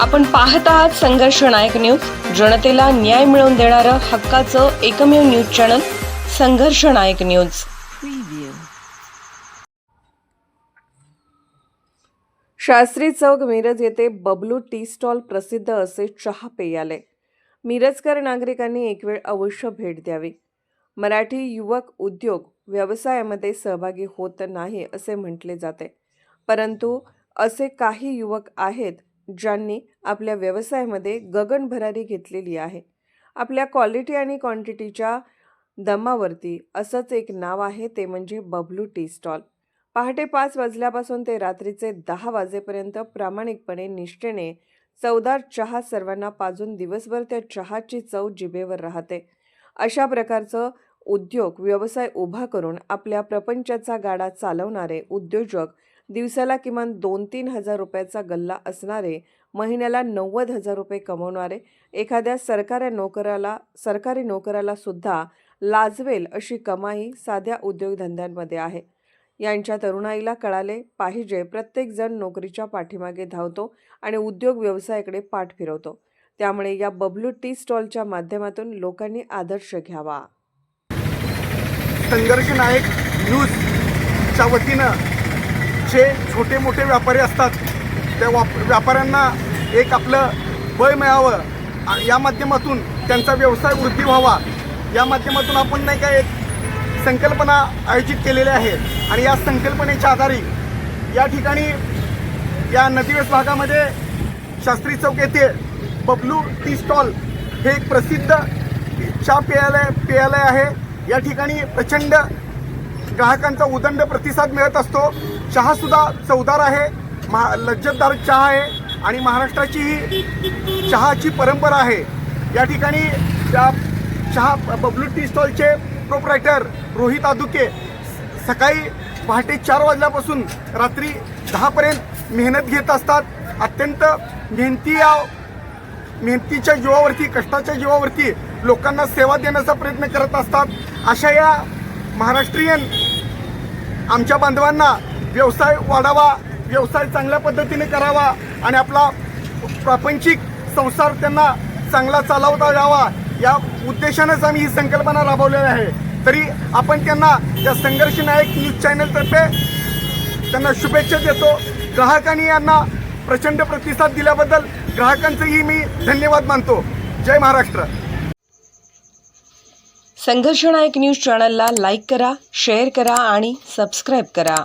आपण पाहत आहात संघर्ष नायक न्यूज. जनतेला न्याय मिळवून देणारं हक्काचं एकमेव news channel Sangharsh Nayak news. Shastri चौक मिरज येथे बबलू टी स्टॉल प्रसिद्ध असे चहा पेयालय मिरजकर नागरिकांनी एक वेळ अवश्य भेट द्यावी. मराठी युवक उद्योग व्यवसायामध्ये सहभागी होत नाही असे म्हटले जाते. परंतु असे काही युवक आहेत ज्यांनी आपल्या व्यवसायामध्ये गगनभरारी घेतलेली आहे. आपल्या क्वालिटी आणि क्वांटिटीच्या दमावरती असंच एक नाव आहे ते म्हणजे बबलू टी स्टॉल. पहाटे पाच वाजल्यापासून ते रात्रीचे दहा वाजेपर्यंत प्रामाणिकपणे निष्ठेने चवदार चहा सर्वांना पाजून दिवसभर त्या चहाची चव जिभेवर राहते. अशा प्रकारचं उद्योग व्यवसाय उभा करून आपल्या प्रपंचाचा गाडा चालवणारे उद्योजक दिवसाला किमान दोन तीन हजार रुपयाचा गल्ला असणारे महिन्याला नव्वद हजार रुपये कमवणारे एखाद्या सरकारी नोकराला सरकारी नोकराला सुद्धा लाजवेल अशी कमाई साध्या उद्योगधंद्यांमध्ये आहे. यांच्या तरुणाईला कळाले पाहिजे प्रत्येकजण नोकरीच्या पाठीमागे धावतो आणि उद्योग व्यवसायाकडे पाठ फिरवतो. त्यामुळे या बबलू टी स्टॉलच्या माध्यमातून लोकांनी आदर्श घ्यावा. संघर्ष नायक न्यूजच्या वतीनं जे छोटे मोठे व्यापारी असतात त्या वाप व्यापाऱ्यांना एक आपलं बळ मिळावं या माध्यमातून त्यांचा व्यवसाय वृद्धी व्हावा या माध्यमातून आपण नाही का एक संकल्पना आयोजित केलेली आहे. आणि या संकल्पनेच्या आधारे या ठिकाणी या नदीवेस भागामध्ये शास्त्री चौक येथे बबलू टी स्टॉल हे एक प्रसिद्ध चहा पेयालय पेयालय आहे. या ठिकाणी प्रचंड ग्राहकांचा उदंड प्रतिसाद मिळत असतो. चहासुद्धा चवदार आहे. महा लज्जतदार चहा आहे आणि महाराष्ट्राची ही चहाची परंपरा आहे. या ठिकाणी त्या चहा बबलू टी स्टॉलचे प्रोपरायटर रोहित आदुके सकाळी पहाटे चार वाजल्यापासून रात्री दहापर्यंत मेहनत घेत असतात. अत्यंत मेहनती या मेहनतीच्या जीवावरती कष्टाच्या जीवावरती लोकांना सेवा देण्याचा प्रयत्न करत असतात. अशा या महाराष्ट्रीयन आमच्या बांधवांना व्यवसाय वाढावा व्यवसाय चांगल्या पद्धतीने करावा आणि आपला प्रापंचिक संसार त्यांना चांगला चालवता यावा या उद्देशानेच आम्ही ही संकल्पना राबवलेली आहे. तरी आपण त्यांना या संघर्ष नायक न्यूज चॅनलतर्फे त्यांना शुभेच्छा देतो. ग्राहकांनी यांना प्रचंड प्रतिसाद दिल्याबद्दल ग्राहकांचंही मी धन्यवाद मानतो. जय महाराष्ट्र. संघर्ष नायक न्यूज चॅनलला लाईक करा शेअर करा आणि सबस्क्राईब करा.